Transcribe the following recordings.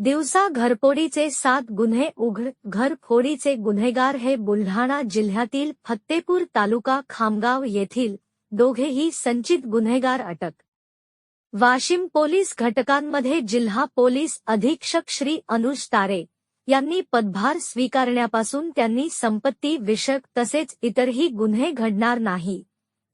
दिवसा घरफोडीचे सात गुन्हे उघड घरफोडीचे गुन्हेगार हे बुलढाणा जिल्ह्यातील फत्तेपूर तालुका खामगाव येथील दोघेही संचित गुन्हेगार अटक. वाशिम पोलीस घटकांमध्ये जिल्हा पोलीस अधीक्षक श्री अनुज तारे यांनी पदभार स्वीकारण्यापासून त्यांनी संपत्ती विषयक तसेच इतरही गुन्हे घडणार नाही.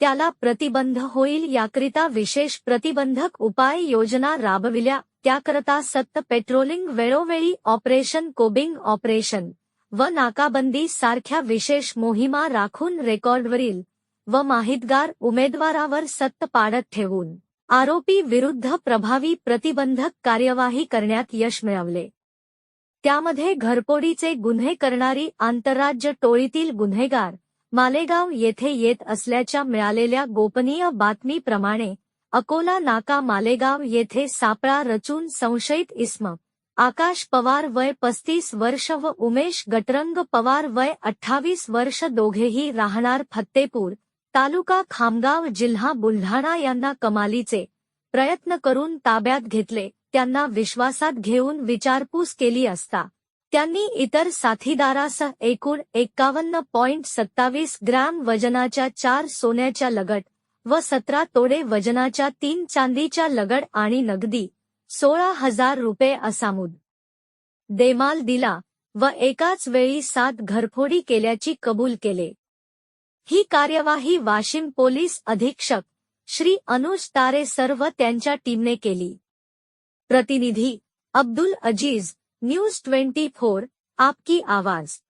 त्याला प्रतिबंध होईल याकरिता विशेष प्रतिबंधक उपाय योजना राबविल्या त्याकरता सत्त पेट्रोलिंग वेळोवेळी ऑपरेशन कोबिंग ऑपरेशन व नाकाबंदी सारख्या विशेष मोहिमा राखून रेकॉर्डवरील व माहितगार उमेदवारावर सत्त पाडत ठेवून आरोपी विरुद्ध प्रभावी प्रतिबंधक कार्यवाही करण्यात यश मिळवले. त्यामध्ये घरपोडीचे गुन्हे करणारी आंतरराज्य टोळीतील गुन्हेगार मालेगाव येथे येत असल्याच्या मिळालेल्या गोपनीय बातमीप्रमाणे अकोला नाका मालेगाव येथे सापळा रचून संशयित इस्म. आकाश पवार वय पस्तीस वर्ष व उमेश गटरंग पवार वय अठ्ठावीस वर्ष दोघेही राहणार फत्तेपूर तालुका खामगाव जिल्हा बुलढाणा यांना कमालीचे. प्रयत्न करून ताब्यात घेतले त्यांना विश्वासात घेऊन विचारपूस केली असता. त्यांनी इतर साथीदारासह एकूण एक्कावन्न पॉइंट सत्तावीस ग्रॅम वजनाच्या चार सोन्याच्या लगट व सतरा तोडे वजनाच्या तीन चांदीच्या लगड आणि नगदी सोळा हजार रुपये असामुद. देमाल दिला व एकाच वेळी सात घरफोडी केल्याची कबूल केले. ही कार्यवाही वाशिम पोलीस अधीक्षक श्री अनुज तारे सर्व त्यांच्या टीमने केली. प्रतिनिधी Abdul Aziz news twenty four आपकी आवाज.